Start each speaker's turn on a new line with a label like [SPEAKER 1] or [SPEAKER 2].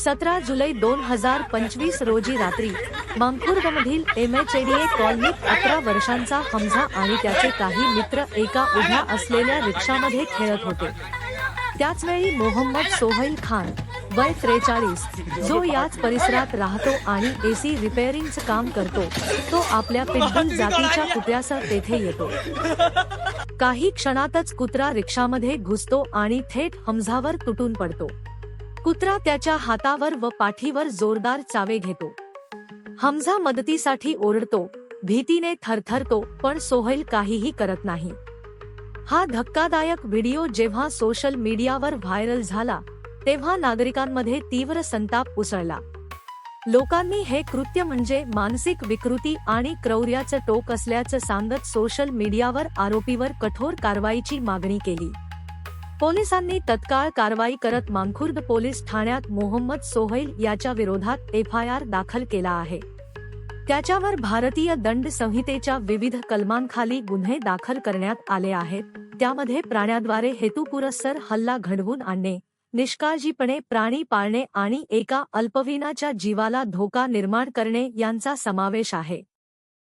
[SPEAKER 1] सतरा जुलै दोन हजार पंचवीस रोजी रात्री मांखुर्दमधील एम एच एडीए कॉलनीत अकरा वर्षांचा हमझा आणि त्याचे काही मित्र एका उभ्या असलेल्या रिक्षामध्ये खेळत होते. त्याचवेळी मोहम्मद सोहैल खान वय त्रेचाळीस जो याच परिसरात राहतो आणि एसी रिपेअरिंगचं काम करतो तो आपल्या पिटबुल जातीच्या कुत्र्यासह तेथे येतो. काही क्षणातच कुत्रा रिक्षामध्ये घुसतो आणि थेट हमझावर तुटून पडतो. कुत्रा त्याच्या हातावर व पाठीवर जोरदार चावे घेतो. हमझा मदतीसाठी ओरडतो भीतीने थरथरतो पण सोहेल काहीही करत नाही. हा धक्कादायक व्हिडिओ जेव्हा सोशल मीडियावर व्हायरल झाला तेव्हा नागरिकांमध्ये तीव्र संताप उसळला. लोकांनी हे कृत्य म्हणजे मानसिक विकृती आणि क्रौर्याचं टोक असल्याचं सांगत सोशल मीडियावर आरोपीवर कठोर कारवाईची मागणी केली. पोलिसांनी तत्काळ कारवाई करत मांखुर्द पोलीस ठाण्यात मोहम्मद सोहैल याच्या विरोधात एफ आय आर दाखल केला आहे. त्याच्यावर भारतीय दंड संहितेच्या विविध कलमांखाली गुन्हे दाखल करण्यात आले आहेत. त्यामध्ये प्राण्याद्वारे हेतुपुरस्सर हल्ला घडवून आणणे निष्काळजीपणे प्राणी पाळणे आणि एका अल्पविनाच्या जीवाला धोका निर्माण करणे यांचा समावेश आहे.